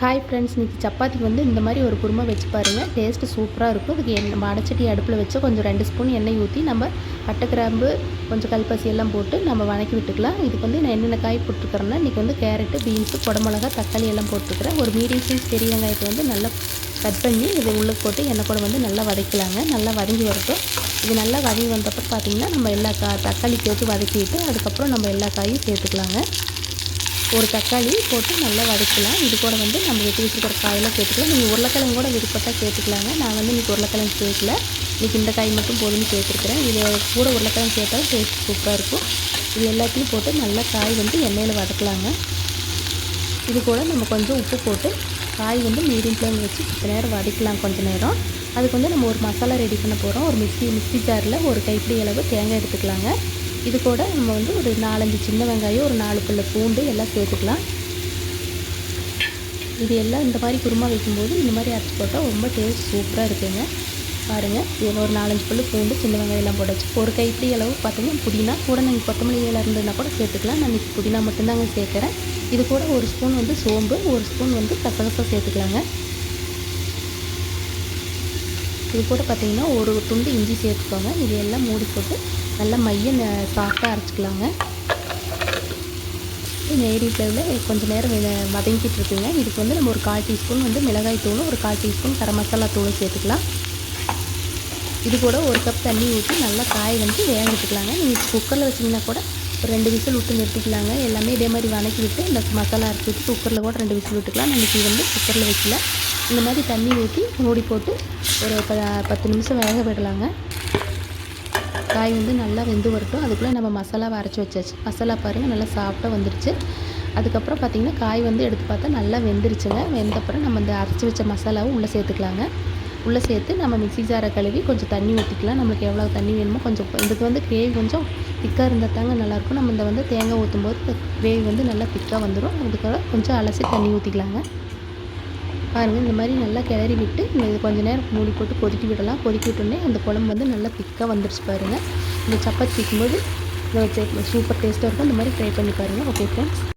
Hi friends இன்றைக்கி சப்பாத்திக்கு வந்து இந்த மாதிரி ஒரு குருமா வச்சு பாருங்கள் டேஸ்ட்டு சூப்பராக இருக்கும். அதுக்கு எண்ணெய் நம்ம அடைச்சட்டி அடுப்பில் வச்சு கொஞ்சம் ரெண்டு ஸ்பூன் எண்ணெய் ஊற்றி நம்ம பட்டை கிராம்பு கொஞ்சம் கல்பாசி எல்லாம் போட்டு நம்ம வணக்கி விட்டுக்கலாம். இதுக்கு வந்து நான் என்னென்ன காய் போட்டுருக்கிறேன்னா இன்றைக்கி வந்து கேரட்டு பீன்ஸு குடமிளகா தக்காளி எல்லாம் போட்டுருக்கிறேன். ஒரு மீடியம் சைஸ் பெரிய வெங்காயத்தை வந்து நல்லா கட் பண்ணி இதை உள்ளே போட்டு எண்ணெய் கூட வந்து நல்லா வதக்கலாங்க. நல்லா வதங்கி வரட்டும். இது நல்லா வதங்கி வந்தப்போ பார்த்திங்கன்னா நம்ம எல்லா கா தக்காளி சேர்த்து வதக்கிட்டு அதுக்கப்புறம் நம்ம எல்லா காயும் சேர்த்துக்கலாங்க. ஒரு தக்காளி போட்டு நல்லா வதக்கலாம். இது கூட வந்து நம்ம வெட்டி வச்சுருக்கிற காயெல்லாம் சேர்த்துக்கலாம். நீங்கள் உருளைக்கிழங்கு கூட விருப்பப்பட்டால் சேர்த்துக்கலாங்க. நான் வந்து இன்றைக்கி உருளைக்கிழங்கு சேர்க்கல. இன்றைக்கி இந்த காய் மட்டும் போதும்னு சேர்த்துருக்குறேன். இது கூட உருளைக்கிழங்கு சேர்த்தாலும் டேஸ்ட் சூப்பராக இருக்கும். இது எல்லாத்தையும் போட்டு நல்லா காய் வந்து எண்ணெயில் வதக்கலாங்க. இது கூட நம்ம கொஞ்சம் உப்பு போட்டு காய் வந்து மீடியம் ஃப்ளேம் வச்சு கொஞ்ச நேரம் வதக்கலாம் கொஞ்சம் நேரம். அதுக்கு வந்து நம்ம ஒரு மசாலா ரெடி பண்ண போகிறோம் ஒரு மிக்சி மிக்சி ஜாரில் ஒரு கைப்பிடி அளவு தேங்காய் எடுத்துக்கலாங்க. இது கூட நம்ம வந்து ஒரு நாலஞ்சு சின்ன வெங்காயம் ஒரு நாலு பிள்ளை பூண்டு எல்லாம் சேர்த்துக்கலாம். இது எல்லாம் இந்த மாதிரி குருமா வைக்கும்போது இந்த மாதிரி அரைச்சி போட்டால் ரொம்ப டேஸ்ட் சூப்பராக இருக்குங்க. பாருங்கள் இதில் ஒரு நாலஞ்சு பல்லு பூண்டு சின்ன வெங்காயம் எல்லாம் போட்டாச்சு. ஒரு கைப்பிடி அளவு பார்த்தீங்கன்னா புதினா கூட நீங்கள் கொத்தமல்லி இலை இருந்ததுன்னா கூட சேர்த்துக்கலாம். நான் இன்றைக்கி புதினா மட்டும்தாங்க சேர்க்குறேன். இது கூட ஒரு ஸ்பூன் வந்து சோம்பு ஒரு ஸ்பூன் வந்து கசகசா சேர்த்துக்கலாங்க. இது கூட பார்த்திங்கன்னா ஒரு துண்டு இஞ்சி சேர்த்துக்கோங்க. இது எல்லாம் மூடி போட்டு நல்லா மைய சாஃப்டாக அரைச்சிக்கலாங்க. நேரி கொஞ்சம் நேரம் வதங்கிட்டு இருக்குங்க இதுக்கு வந்து நம்ம ஒரு கால் டீஸ்பூன் வந்து மிளகாய் தூளும் ஒரு கால் டீஸ்பூன் கரம் மசாலா தூளும் சேர்த்துக்கலாம். இது கூட ஒரு கப் தண்ணி ஊற்றி நல்லா காய வந்து வேக விட்டுக்கலாங்க நீங்கள் குக்கரில் வச்சிங்கன்னா கூட ஒரு ரெண்டு விசில் விட்டு நிறுத்திக்கலாங்க. எல்லாமே இதே மாதிரி வதக்கி விட்டு இந்த மசாலா அரைச்சி விட்டு குக்கரில் கூட ரெண்டு விசில் விட்டுக்கலாம். இன்றைக்கி வந்து குக்கரில் வைக்கல. இந்த மாதிரி தண்ணி ஊற்றி மூடி போட்டு ஒரு ப பத்து நிமிஷம் வேக விடலாங்க. காய் வந்து நல்லா வெந்து வரட்டும். அதுக்குள்ளே நம்ம மசாலாவை அரைச்சி வச்சாச்சு. மசாலா பாருங்கள் நல்லா சாஃப்டாக வந்துருச்சு. அதுக்கப்புறம் பார்த்திங்கன்னா காய் வந்து எடுத்து பார்த்தா நல்லா வெந்துருச்சுங்க. வெந்தப்புறம் நம்ம இந்த அரைச்சி வச்ச மசாலாவும் உள்ளே சேர்த்துக்கலாங்க. உள்ளே சேர்த்து நம்ம மிக்சி ஜாரை கழுவி கொஞ்சம் தண்ணி ஊற்றிக்கலாம் நம்மளுக்கு எவ்வளோ தண்ணி வேணுமோ கொஞ்சம் இதுக்கு வந்து கிரேவி கொஞ்சம் திக்காக இருந்தால் தாங்க நல்லாயிருக்கும். நம்ம இந்த வந்து தேங்காய் ஊற்றும் போது கிரேவி வந்து நல்லா திக்காக வந்துடும் அதுக்காக கொஞ்சம் அலசி தண்ணி ஊற்றிக்கலாங்க பாருங்கள் இந்த மாதிரி நல்லா கிளறி விட்டு இது கொஞ்சம் நேரம் மூடி போட்டு கொதிக்க விடலாம். கொதிக்க விட்டோடனே அந்த குழம்பு வந்து நல்லா திக்காக வந்துருச்சு பாருங்கள் இந்த சப்பாத்தி வைக்கும்போது சூப்பர் டேஸ்ட்டாக இருக்கும். இந்த மாதிரி ட்ரை பண்ணி பாருங்கள் ஓகே ஃப்ரெண்ட்ஸ்